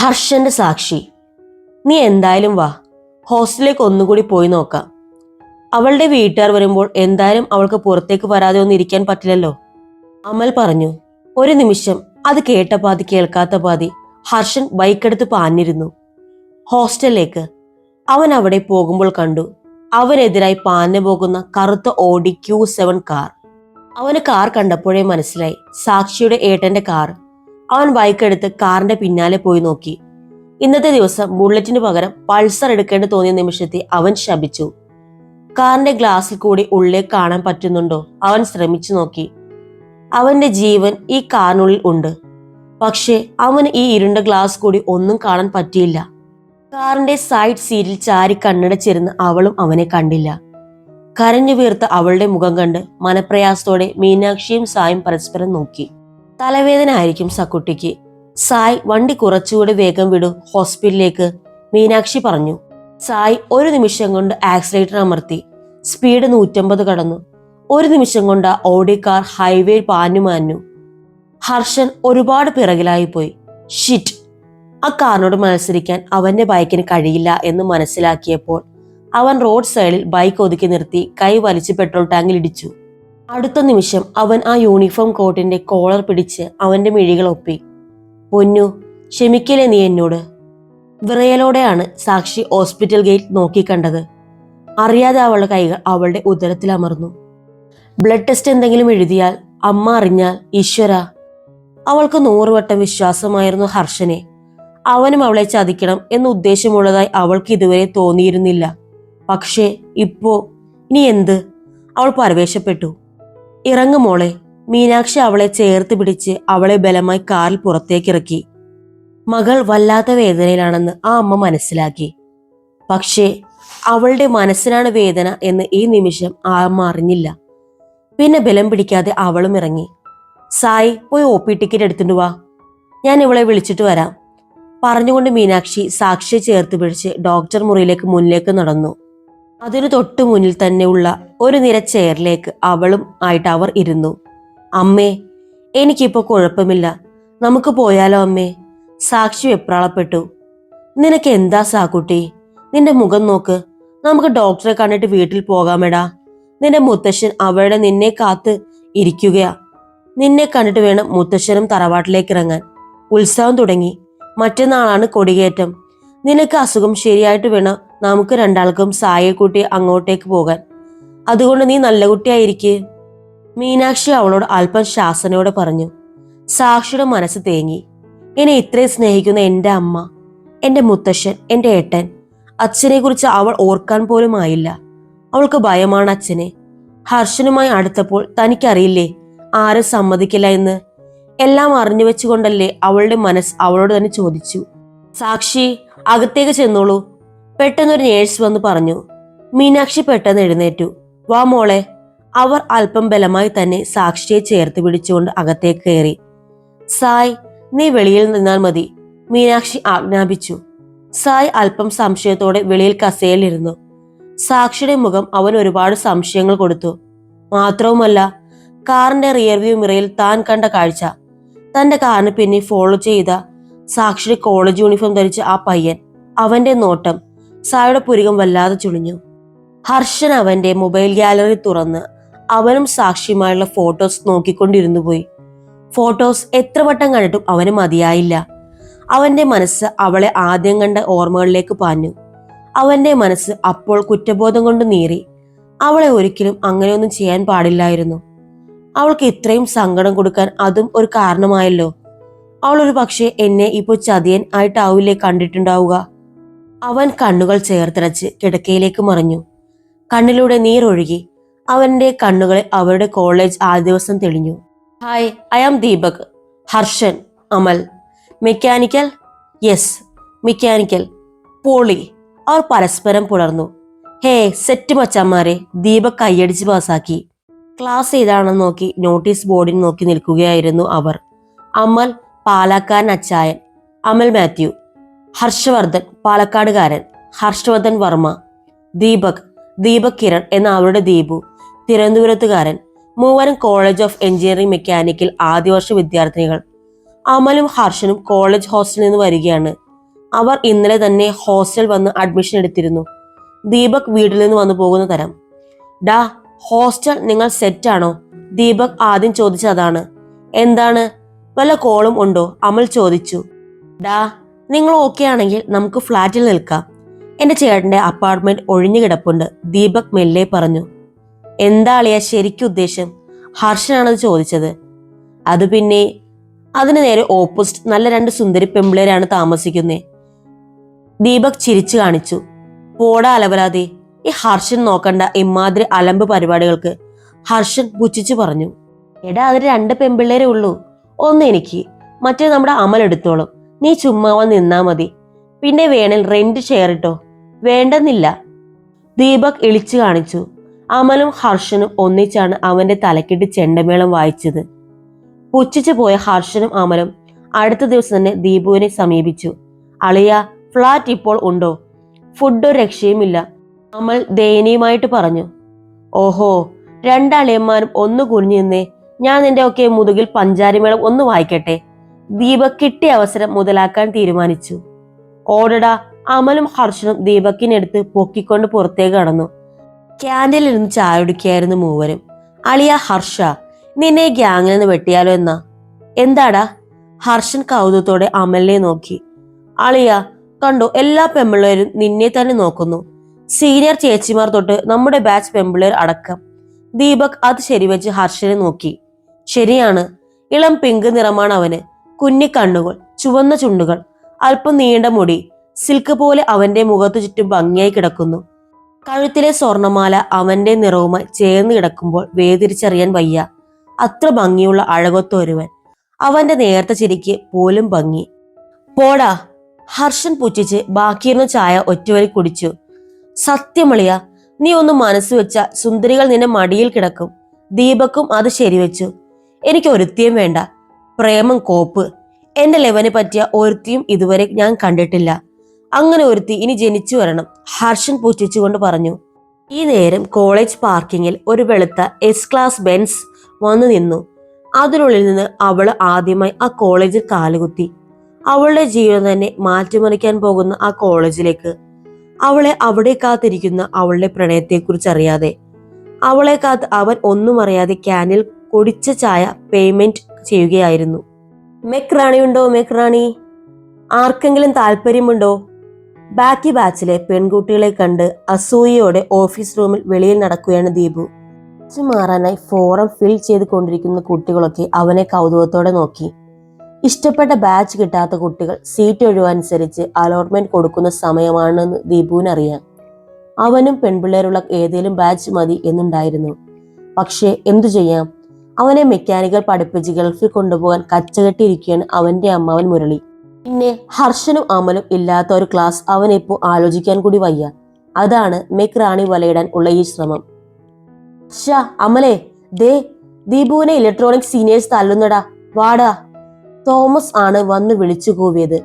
ഹർഷന്റെ സാക്ഷി. നീ എന്തായാലും വാ. ഹോസ്റ്റലിലേക്ക് ഒന്നുകൂടി പോയി നോക്കാം. അവളുടെ വീട്ടുകാർ വരുമ്പോൾ എന്തായാലും അവൾക്ക് പുറത്തേക്ക് വരാതെ ഒന്നും ഇരിക്കാൻ പറ്റില്ലല്ലോ. അമൽ പറഞ്ഞു ഒരു നിമിഷം. അത് കേട്ട പാതി കേൾക്കാത്ത പാതി ഹർഷൻ ബൈക്കെടുത്ത് പാഞ്ഞിരുന്നു. ഹോസ്റ്റലിലേക്ക്. അവൻ അവിടെ പോകുമ്പോൾ കണ്ടു. അവനെതിരായി പാഞ്ഞു പോകുന്ന കറുത്ത ഓടി ക്യൂ സെവൻ കാർ. അവന് കാർ കണ്ടപ്പോഴേ മനസ്സിലായി. സാക്ഷിയുടെ ഏട്ടന്റെ കാർ. അവൻ ബൈക്കെടുത്ത് കാറിന്റെ പിന്നാലെ പോയി നോക്കി. ഇന്നത്തെ ദിവസം ബുള്ളറ്റിന് പകരം പൾസർ എടുക്കേണ്ടി തോന്നിയ നിമിഷത്തെ അവൻ ശപിച്ചു. കാറിന്റെ ഗ്ലാസ്സിൽ കൂടി ഉള്ളിൽ കാണാൻ പറ്റുന്നുണ്ടോ? അവൻ ശ്രമിച്ചു നോക്കി. അവന്റെ ജീവൻ ഈ കാറിനുള്ളിൽ ഉണ്ട്. പക്ഷേ അവന് ഈ ഇരുണ്ട ഗ്ലാസ് കൂടി ഒന്നും കാണാൻ പറ്റിയില്ല. കാറിന്റെ സൈഡ് സീറ്റിൽ ചാരി കണ്ണടച്ചിരുന്ന് അവളും അവനെ കണ്ടില്ല. കരഞ്ഞു വീർത്ത അവളുടെ മുഖം കണ്ട് മനപ്രയാസത്തോടെ മീനാക്ഷിയും സായും പരസ്പരം നോക്കി. തലവേദന ആയിരിക്കും സക്കുട്ടിക്ക്. സായ് വണ്ടി കുറച്ചുകൂടി വേഗം വിടും. ഹോസ്പിറ്റലിലേക്ക് മീനാക്ഷി പറഞ്ഞു. സായ് ഒരു നിമിഷം കൊണ്ട് ആക്സിലേറ്റർ അമർത്തി. സ്പീഡ് നൂറ്റമ്പത് കടന്നു. ഒരു നിമിഷം കൊണ്ട് ഓടി കാർ ഹൈവേ പാഞ്ഞു മാഞ്ഞു. ഹർഷൻ ഒരുപാട് പിറകിലായി പോയി. ഷിറ്റ് ആ കാറിനോട് മത്സരിക്കാൻ അവന്റെ ബൈക്കിന് കഴിയില്ല എന്ന് മനസ്സിലാക്കിയപ്പോൾ അവൻ റോഡ് സൈഡിൽ ബൈക്ക് ഒതുക്കി നിർത്തി കൈ വലിച്ച് പെട്രോൾ ടാങ്കിൽ ഇടിച്ചു. അടുത്ത നിമിഷം അവൻ ആ യൂണിഫോം കോട്ടിന്റെ കോളർ പിടിച്ച് അവന്റെ മിഴികൾ ഒപ്പി. പൊന്നു ക്ഷമിക്കലേ നീ എന്നോട്? വിറയലോടെയാണ് സാക്ഷി ഹോസ്പിറ്റൽ ഗേറ്റ് നോക്കിക്കണ്ടത് അറിയാതെ അവളുടെ കൈകൾ അവളുടെ ഉദരത്തിൽ അമർന്നു. ബ്ലഡ് ടെസ്റ്റ് എന്തെങ്കിലും എഴുതിയാൽ അമ്മ അറിഞ്ഞാൽ ഈശ്വര. അവൾക്ക് നൂറുവട്ടം വിശ്വാസമായിരുന്നു ഹർഷനെ. അവനും അവളെ ചതിക്കണം എന്ന ഉദ്ദേശമുള്ളതായി അവൾക്ക് ഇതുവരെ തോന്നിയിരുന്നില്ല. പക്ഷേ ഇപ്പോ ഇനി എന്ത്? അവൾ പരവേശപ്പെട്ടു. ഇറങ്ങു മോളെ. മീനാക്ഷി അവളെ ചേർത്ത് പിടിച്ച് അവളെ ബലമായി കാറിൽ പുറത്തേക്കിറക്കി. മകൾ വല്ലാത്ത വേദനയിലാണെന്ന് ആ അമ്മ മനസ്സിലാക്കി. പക്ഷേ അവളുടെ മനസ്സിനാണ് വേദന എന്ന് ഈ നിമിഷം ആ അമ്മ അറിഞ്ഞില്ല. പിന്നെ ബലം പിടിക്കാതെ അവളും ഇറങ്ങി. സായി പോയി ഒ പി ടിക്കറ്റ് എടുത്തിട്ട് വാ. ഞാൻ ഇവളെ വിളിച്ചിട്ട് വരാം. പറഞ്ഞുകൊണ്ട് മീനാക്ഷി സാക്ഷിയെ ചേർത്ത് പിടിച്ച് ഡോക്ടർ മുറിയിലേക്ക് മുന്നിലേക്ക് നടന്നു. അതിനു തൊട്ടു മുന്നിൽ തന്നെയുള്ള ഒരു നിര ചെയറിലേക്ക് അവളും ആയിട്ട് അവർ ഇരുന്നു. അമ്മേ എനിക്കിപ്പോ കുഴപ്പമില്ല. നമുക്ക് പോയാലോ അമ്മേ? സാക്ഷി വെപ്രാളപ്പെട്ടു. നിനക്ക് എന്താ സാക്കുട്ടി നിന്റെ മുഖം നോക്ക്. നമുക്ക് ഡോക്ടറെ കണ്ടിട്ട് വീട്ടിൽ പോകാമെടാ. നിന്റെ മുത്തശ്ശൻ അവളുടെ നിന്നെ കാത്ത് ഇരിക്കുകയാ. നിന്നെ കണ്ടിട്ട് വേണം മുത്തശ്ശനും തറവാട്ടിലേക്ക് ഇറങ്ങാൻ. ഉത്സവം തുടങ്ങി. മറ്റന്നാളാണ് കൊടിയേറ്റം. നിനക്ക് അസുഖം ശരിയായിട്ട് വേണം നമുക്ക് രണ്ടാൾക്കും സായെ കൂട്ടി അങ്ങോട്ടേക്ക് പോകാൻ. അതുകൊണ്ട് നീ നല്ല കുട്ടിയായിരിക്കെ. മീനാക്ഷി അവളോട് അല്പം ശാസനയോടെ പറഞ്ഞു. സാക്ഷിയുടെ മനസ്സ് തേങ്ങി. എന്നെ ഇത്രയും സ്നേഹിക്കുന്ന എന്റെ അമ്മ എന്റെ മുത്തശ്ശൻ എന്റെ ഏട്ടൻ അച്ഛനെ കുറിച്ച് അവൾ ഓർക്കാൻ പോലും ആയില്ല. അവൾക്ക് ഭയമാണ് അച്ഛനെ. ഹർഷനുമായി അടുത്തപ്പോൾ തനിക്കറിയില്ലേ ആരും സമ്മതിക്കില്ല എന്ന്. എല്ലാം അറിഞ്ഞു വെച്ചുകൊണ്ടല്ലേ അവളുടെ മനസ്സ് അവളോട് തന്നെ ചോദിച്ചു. സാക്ഷി അകത്തേക്ക് ചെന്നോളൂ. പെട്ടെന്നൊരു നേഴ്സ് വന്ന് പറഞ്ഞു മീനാക്ഷി പെട്ടെന്ന് എഴുന്നേറ്റു. വാ മോളെ. അവർ അല്പം ബലമായി തന്നെ സാക്ഷിയെ ചേർത്ത് പിടിച്ചുകൊണ്ട് അകത്തേക്ക് കയറി. സായ് നീ വെളിയിൽ നിന്നാൽ മതി. മീനാക്ഷി ആജ്ഞാപിച്ചു. സായ് അല്പം സംശയത്തോടെ വെളിയിൽ കസേലിരുന്നു സാക്ഷിയുടെ മുഖം അവൻ ഒരുപാട് സംശയങ്ങൾ കൊടുത്തു. മാത്രവുമല്ല കാറിന്റെ റിയർവ്യൂ മിറയിൽ താൻ കണ്ട കാഴ്ച. തന്റെ കാറിന് പിന്നെ ഫോളോ ചെയ്ത സാക്ഷിയുടെ കോളേജ് യൂണിഫോം ധരിച്ച ആ പയ്യൻ അവന്റെ നോട്ടം സായുടെ പുരികം വല്ലാതെ ചുളിഞ്ഞു. ഹർഷൻ അവന്റെ മൊബൈൽ ഗാലറി തുറന്ന് അവനും സാക്ഷിയുമായുള്ള ഫോട്ടോസ് നോക്കിക്കൊണ്ടിരുന്നു പോയി. ഫോട്ടോസ് എത്ര വട്ടം കണ്ടിട്ടും അവന് മതിയായില്ല. അവന്റെ മനസ്സ് അവളെ ആദ്യം കണ്ട ഓർമ്മകളിലേക്ക് പാഞ്ഞു. അവന്റെ മനസ്സ് അപ്പോൾ കുറ്റബോധം കൊണ്ട് നീറി. അവളെ ഒരിക്കലും അങ്ങനെയൊന്നും ചെയ്യാൻ പാടില്ലായിരുന്നു. അവൾക്ക് ഇത്രയും സങ്കടം കൊടുക്കാൻ അതും ഒരു കാരണമായല്ലോ. അവൾ ഒരു പക്ഷേ എന്നെ ഇപ്പോൾ ചതിയൻ ആയിട്ടാവില്ലേ കണ്ടിട്ടുണ്ടാവുക. അവൻ കണ്ണുകൾ ചേർത്തിടച്ച് കിടക്കയിലേക്ക് മറിഞ്ഞു. കണ്ണിലൂടെ നീരൊഴുകി അവന്റെ കണ്ണുകളെ അവരുടെ കോളേജ് ആ ദിവസം തെളിഞ്ഞു. Hi I am Deepak Harshan Amal. Mechanical yes mechanical poly അവർ പരസ്പരം പുലർന്നു. ഹേ സെറ്റ് മച്ചന്മാരെ. ദീപക് കൈയടിച്ച് പാസാക്കി ക്ലാസ് ഏതാണെന്ന് നോക്കി നോട്ടീസ് ബോർഡിൽ നോക്കി നിൽക്കുകയായിരുന്നു അവർ. അമൽ പാലക്കാരൻ അച്ചായൻ. അമൽ മാത്യു. ഹർഷവർദ്ധൻ പാലക്കാടുകാരൻ ഹർഷവർദ്ധൻ വർമ്മ ദീപക് ദീപക് കിരൺ എന്ന അവരുടെ ദീപു തിരുവനന്തപുരത്തുകാരൻ മൂവരും കോളേജ് ഓഫ് എഞ്ചിനീയറിംഗ് മെക്കാനിക്കൽ ആദ്യവർഷ വിദ്യാർത്ഥിനികൾ. അമലും ഹർഷനും കോളേജ് ഹോസ്റ്റലിൽ നിന്ന് വരികയാണ്. അവർ ഇന്നലെ തന്നെ ഹോസ്റ്റൽ വന്ന് അഡ്മിഷൻ എടുത്തിരുന്നു. ദീപക് വീട്ടിൽ നിന്ന് വന്നു പോകുന്ന തരം. ഡാ ഹോസ്റ്റൽ നിങ്ങൾ സെറ്റാണോ ദീപക് ആദ്യം ചോദിച്ചതാണ് എന്താണ്? വല്ല കോളും ഉണ്ടോ? അമൽ ചോദിച്ചു. ഡാ നിങ്ങൾ ഓക്കെ ആണെങ്കിൽ നമുക്ക് ഫ്ലാറ്റിൽ നിൽക്കാം. എന്റെ ചേട്ടന്റെ അപ്പാർട്ട്മെന്റ് ഒഴിഞ്ഞു കിടപ്പുണ്ട്. ദീപക് മെല്ലെ പറഞ്ഞു എന്താ അളിയ ശരിക്കും ഉദ്ദേശം? ഹർഷനാണത് ചോദിച്ചത്. അത് പിന്നെ അതിന് നേരെ ഓപ്പോസിറ്റ് നല്ല രണ്ട് സുന്ദരി പെമ്പിളേരാണ് താമസിക്കുന്നത് ദീപക് ചിരിച്ചു കാണിച്ചു പോടാ അലവലാതെ ഈ ഹർഷൻ നോക്കണ്ട ഇമാതിരി അലമ്പ് പരിപാടികൾക്ക്. ഹർഷൻ പുച്ഛിച്ചു പറഞ്ഞു എടാ അതിൽ രണ്ട് പെമ്പിള്ളേരെ ഉള്ളൂ. ഒന്ന് എനിക്ക് മറ്റേ നമ്മുടെ അമൽ എടുത്തോളും. നീ ചുമ്മാവ നിന്നാ മതി. പിന്നെ വേണേൽ റെന്റ് ഷെയർ ഇട്ടോ. വേണ്ടെന്നില്ല. ദീപക് ഇളിച്ചു കാണിച്ചു. അമലും ഹർഷനും ഒന്നിച്ചാണ് അവന്റെ തലക്കിട്ട് ചെണ്ടമേളം വായിച്ചത്. പുച്ഛിച്ചു പോയ ഹർഷനും അമലും അടുത്ത ദിവസം തന്നെ ദീപുവിനെ സമീപിച്ചു. അളിയ ഫ്ലാറ്റ് ഇപ്പോൾ ഉണ്ടോ? ഫുഡോ രക്ഷയുമില്ല. അമൽ ദയനീയമായിട്ട് പറഞ്ഞു. ഓഹോ രണ്ടളിയന്മാരും ഒന്ന് കുനിഞ്ഞു നിന്നേ. ഞാൻ നിന്റെ ഒക്കെ മുതുകിൽ പഞ്ചാരിമേളം ഒന്ന് വായിക്കട്ടെ. ദീപക് കിട്ടിയ അവസരം മുതലാക്കാൻ തീരുമാനിച്ചു. ഓടട അമലും ഹർഷനും ദീപക്കിനെടുത്ത് പൊക്കിക്കൊണ്ട് പുറത്തേക്ക് കടന്നു. ക്യാന്റീനിൽ നിന്ന് ചായ കുടിക്കുകയായിരുന്നു മൂവരും. അളിയ ഹർഷ നിന്നെ ഗ്യാങ്ങിൽ നിന്ന് വെട്ടിയാലോ എന്നാ? എന്താടാ? ഹർഷൻ കൗതുകത്തോടെ അമലിനെ നോക്കി. അളിയ കണ്ടോ എല്ലാ പെമ്പിള്ളേരും നിന്നെ തന്നെ നോക്കുന്നു. സീനിയർ ചേച്ചിമാർ തൊട്ട് നമ്മുടെ ബാച്ച് പെമ്പിള്ളേർ അടക്കം. ദീപക് അത് ശരിവെച്ച് ഹർഷനെ നോക്കി. ശരിയാണ് ഇളം പിങ്ക് നിറമാണ് അവന്. കുഞ്ഞി കണ്ണുകൾ ചുവന്ന ചുണ്ടുകൾ അല്പം നീണ്ട മുടി സിൽക്ക് പോലെ അവന്റെ മുഖത്തു ചുറ്റും ഭംഗിയായി കിടക്കുന്നു. കഴുത്തിലെ സ്വർണമാല അവന്റെ നിറവുമായി ചേർന്ന് കിടക്കുമ്പോൾ വേതിരിച്ചറിയാൻ വയ്യ. അത്ര ഭംഗിയുള്ള അഴകൊത്തൊരുവൻ അവന്റെ നേർത്ത ചിരിക്ക് പോലും ഭംഗി. പോടാ ഹർഷൻ പുച്ഛിച്ച് ബാക്കിയിരുന്ന ചായ ഒറ്റവരി കുടിച്ചു. സത്യമളിയ നീ ഒന്ന് മനസ്സ് വെച്ച സുന്ദരികൾ നിന്നെ മടിയിൽ കിടക്കും. ദീപക്കും അത് ശരിവെച്ചു. എനിക്ക് ഒരുത്തിയും വേണ്ട. പ്രേമം കോപ്പ്. എന്റെ ലെവനെ പറ്റിയ ഒരുത്തിയും ഇതുവരെ ഞാൻ കണ്ടിട്ടില്ല. അങ്ങനെ ഒരുത്തി ഇനി ജനിച്ചു വരണം ഹർഷൻ പുച്ഛിച്ചുകൊണ്ട് പറഞ്ഞു. ഈ നേരം കോളേജ് പാർക്കിങ്ങിൽ ഒരു വെളുത്ത എസ് ക്ലാസ് ബെൻസ് വന്നു നിന്നു. അതിനുള്ളിൽ നിന്ന് അവൾ ആദ്യമായി ആ കോളേജിൽ കാലുകുത്തി. അവളുടെ ജീവിതം തന്നെ മാറ്റിമറിക്കാൻ പോകുന്ന ആ കോളേജിലേക്ക്. അവളെ അവിടെ കാത്തിരിക്കുന്ന അവളുടെ പ്രണയത്തെക്കുറിച്ച് അറിയാതെ അവളെ കാത്ത് അവൻ ഒന്നും അറിയാതെ ക്യാനിൽ കുടിച്ച ചായ പേയ്മെന്റ് ചെയ്യുകയായിരുന്നു. മെക്രാണി ഉണ്ടോ മെക്രാണി ആർക്കെങ്കിലും താല്പര്യമുണ്ടോ? ബാക്കി ബാച്ചിലെ പെൺകുട്ടികളെ കണ്ട് അസൂയയോടെ ഓഫീസ് റൂമിൽ വെളിയിൽ നടക്കുകയാണ് ദീപു. മാറാനായി ഫോറം ഫിൽ ചെയ്ത് കൊണ്ടിരിക്കുന്ന കുട്ടികളൊക്കെ അവനെ കൗതുകത്തോടെ നോക്കി. ഇഷ്ടപ്പെട്ട ബാച്ച് കിട്ടാത്ത കുട്ടികൾ സീറ്റ് ഒഴിവനുസരിച്ച് അലോട്ട്മെന്റ് കൊടുക്കുന്ന സമയമാണെന്ന് ദീപുവിനറിയാം. അവനും പെൺപിള്ളേരുള്ള ഏതേലും ബാച്ച് മതി എന്നുണ്ടായിരുന്നു. പക്ഷേ എന്തു ചെയ്യാം? അവനെ മെക്കാനിക്കൽ പഠിപ്പിച്ച് ഗൾഫിൽ കൊണ്ടുപോകാൻ കച്ചകെട്ടിയിരിക്കുകയാണ് അവന്റെ അമ്മാവൻ മുരളി. പിന്നെ ഹർഷനും അമലും ഇല്ലാത്ത ഒരു ക്ലാസ് അവനിപ്പോ ആലോചിക്കാൻ കൂടി വയ്യ. അതാണ് മെക് റാണി വലയിടാൻ ഉള്ള ഈ ശ്രമം. ഷാ അമലേ ദേ ദീപുവിനെ ഇലക്ട്രോണിക് സീനിയേഴ്സ് തല്ലുന്നടാ. വാടാ. തോമസ് ആണ് വന്ന് വിളിച്ചു കൂവിയത്.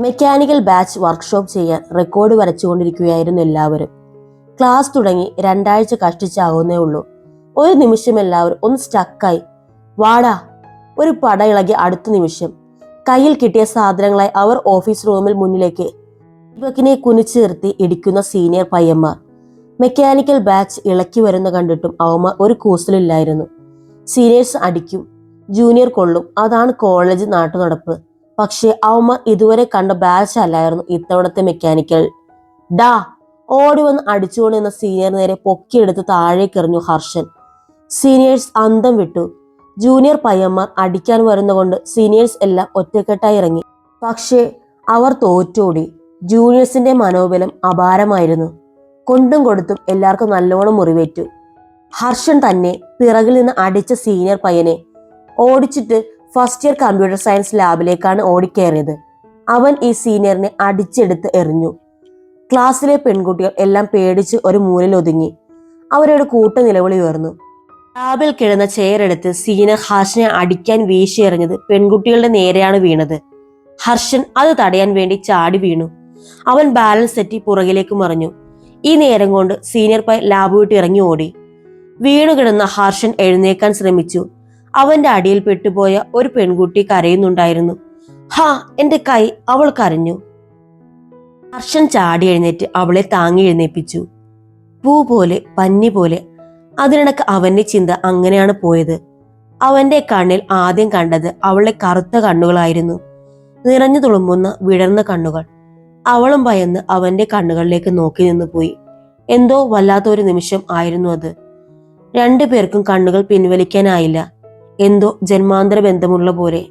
മെക്കാനിക്കൽ ബാച്ച് വർക്ക്ഷോപ്പ് ചെയ്യാൻ റെക്കോർഡ് വരച്ചുകൊണ്ടിരിക്കുകയായിരുന്നു എല്ലാവരും. ക്ലാസ് തുടങ്ങി രണ്ടാഴ്ച കഷ്ടിച്ചാകുന്നേ ഉള്ളൂ. ഒരു നിമിഷം എല്ലാവരും ഒന്ന് സ്റ്റക്കായി വാടാ ഒരു പട ഇളകി അടുത്ത നിമിഷം. കയ്യിൽ കിട്ടിയ സാധനങ്ങളായി അവർ ഓഫീസ് റൂമിൽ മുന്നിലേക്ക് ദീപക്കിനെ കുനിച്ചു നിർത്തി ഇടിക്കുന്ന സീനിയർ പയ്യന്മാർ. മെക്കാനിക്കൽ ബാച്ച് ഇളക്കി വരുന്ന കണ്ടിട്ടും അവന്മാർ ഒരു കൂസലില്ലായിരുന്നു. സീനിയേഴ്സ് അടിക്കും ജൂനിയർ കൊള്ളും. അതാണ് കോളേജ് നാട്ടുനടപ്പ്. പക്ഷേ അവന്മാർ ഇതുവരെ കണ്ട ബാച്ച് അല്ലായിരുന്നു ഇത്തവണത്തെ മെക്കാനിക്കൽ ഡാ ഓടി വന്ന് അടിച്ചുകൊണ്ട് നിന്ന സീനിയർ നേരെ പൊക്കിയെടുത്ത് താഴേക്കെറിഞ്ഞു ഹർഷൻ. സീനിയേഴ്സ് അന്തം വിട്ടു. ജൂനിയർ പയ്യന്മാർ അടിക്കാൻ വരുന്നതുകൊണ്ട് സീനിയേഴ്സ് എല്ലാം ഒറ്റക്കെട്ടായി ഇറങ്ങി. പക്ഷേ അവർ തോറ്റോടി. ജൂനിയേഴ്സിന്റെ മനോബലം അപാരമായിരുന്നു. കൊണ്ടും കൊടുത്തും എല്ലാവർക്കും നല്ലോണം മുറിവേറ്റു. ഹർഷൻ തന്നെ പിറകിൽ നിന്ന് അടിച്ച സീനിയർ പയ്യനെ ഓടിച്ചിട്ട് ഫസ്റ്റ് ഇയർ കമ്പ്യൂട്ടർ സയൻസ് ലാബിലേക്കാണ് ഓടിക്കയറിയത് അവൻ ഈ സീനിയറിനെ അടിച്ചെടുത്ത് എറിഞ്ഞു. ക്ലാസ്സിലെ പെൺകുട്ടികൾ എല്ലാം പേടിച്ച് ഒരു മൂലയിൽ ഒതുങ്ങി. അവരുടെ കൂട്ട നിലവിളി ഉയർന്നു. ലാബിൽ കിടന്ന ചെയറെടുത്ത് സീന ഹർഷനെ അടിക്കാൻ വീശിയെറിഞ്ഞത് പെൺകുട്ടികളുടെ നേരെയാണ് വീണത്. ഹർഷൻ അത് തടയാൻ വേണ്ടി ചാടി വീണു. അവൻ ബാലൻസ് തെറ്റി പുറകിലേക്ക് മറിഞ്ഞു. ഈ നേരം കൊണ്ട് സീനിയർ പൈ ലാബ് വിട്ട് ഇറങ്ങി ഓടി. വീണു കിടന്ന ഹർഷൻ എഴുന്നേക്കാൻ ശ്രമിച്ചു. അവന്റെ അടിയിൽ പെട്ടുപോയ ഒരു പെൺകുട്ടി കരയുന്നുണ്ടായിരുന്നു. ഹാ എന്റെ കൈ അവൾ കരഞ്ഞു. ഹർഷൻ ചാടി എഴുന്നേറ്റ് അവളെ താങ്ങി എഴുന്നേപ്പിച്ചു. പൂ പോലെ പന്നി പോലെ അതിനിടക്ക് അവന്റെ ചിന്ത അങ്ങനെയാണ് പോയത്. അവന്റെ കണ്ണിൽ ആദ്യം കണ്ടത് അവളുടെ കറുത്ത കണ്ണുകളായിരുന്നു. നിറഞ്ഞു തുളുമ്പുന്ന വിടർന്ന കണ്ണുകൾ. അവളും ഭയന്ന് അവന്റെ കണ്ണുകളിലേക്ക് നോക്കി നിന്ന് പോയി. എന്തോ വല്ലാത്തൊരു നിമിഷം ആയിരുന്നു അത്. രണ്ടു പേർക്കും കണ്ണുകൾ പിൻവലിക്കാനായില്ല. എന്തോ ജന്മാന്തര ബന്ധമുള്ള പോലെ.